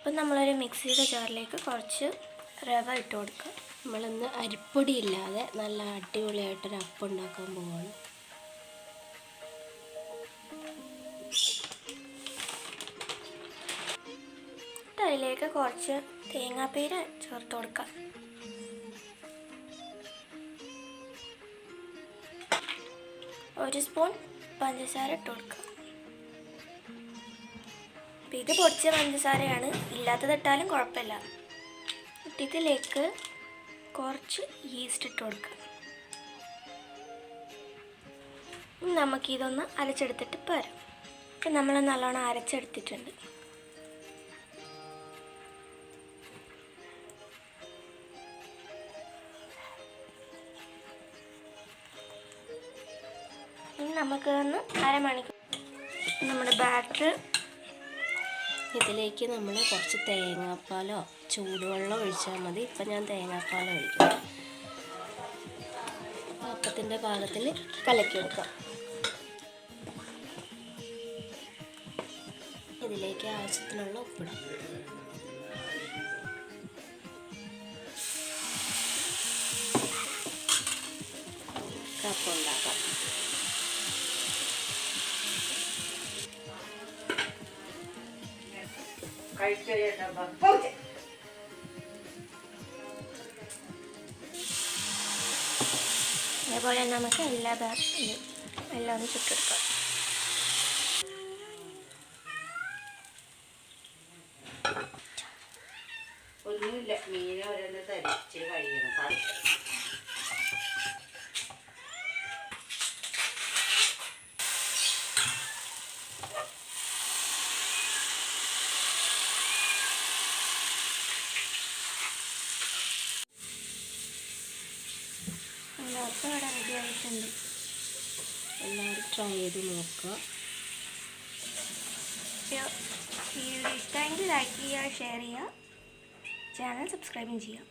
അപ്പം നമ്മളൊരു മിക്സിയുടെ ജാറിലേക്ക് കുറച്ച് റവ ഇട്ട് കൊടുക്കുക. നമ്മളിന്ന് അരിപ്പൊടി ഇല്ലാതെ നല്ല അടിപൊളിയായിട്ടൊരു അപ്പം ഉണ്ടാക്കാൻ പോവാണ്. അതിലേക്ക് കുറച്ച് തേങ്ങാപ്പീര ചേർത്ത് കൊടുക്കാം ഒരു സ്പൂൺ പഞ്ചസാര ഇട്ട് കൊടുക്കുക. ഇത് പൊടിച്ച പഞ്ചസാരയാണ്. ഇല്ലാത്തത് ഇട്ടാലും കുഴപ്പമില്ല. ഇതിലേക്ക് കുറച്ച് ഈസ്റ്റ് ഇട്ട് കൊടുക്കുക നമുക്കിതൊന്ന് അരച്ചെടുത്തിട്ട് പോരാം. ഇപ്പം നമ്മൾ നല്ലോണം അരച്ചെടുത്തിട്ടുണ്ട്. നമുക്ക് ഒന്ന് അരമണിക്കൂർ നമ്മുടെ ബാറ്റർ ഇതിലേക്ക് നമ്മൾ കുറച്ച് തേങ്ങാപ്പാലോ ചൂടുവെള്ളം ഒഴിച്ചാൽ മതി. ഇപ്പം ഞാൻ തേങ്ങാപ്പാലം ഒഴിക്കും. അപ്പത്തിന്റെ പാകത്തിൽ കലക്കി എടുക്കാം. ഇതിലേക്ക് ആവശ്യത്തിനുള്ള ഉപ്പിടാം. കപ്പം അതേപോലെ നമുക്ക് എല്ലാ ബാഗിലും എല്ലാം ഒന്ന് ചുട്ടെടുക്കാം. ഒന്നുമില്ല മീനെ ഓരോന്ന് തരിച്ച് കഴിയണം. എല്ലാവർക്കും ഇവിടെ റെഡി ആയിട്ടുണ്ട്. എല്ലാവരും ട്രൈ ചെയ്ത് നോക്കുക. വീഡിയോ ഇഷ്ടമെങ്കിൽ ലൈക്ക് ചെയ്യുക ഷെയർ ചെയ്യുക. ചാനൽ സബ്സ്ക്രൈബും ചെയ്യുക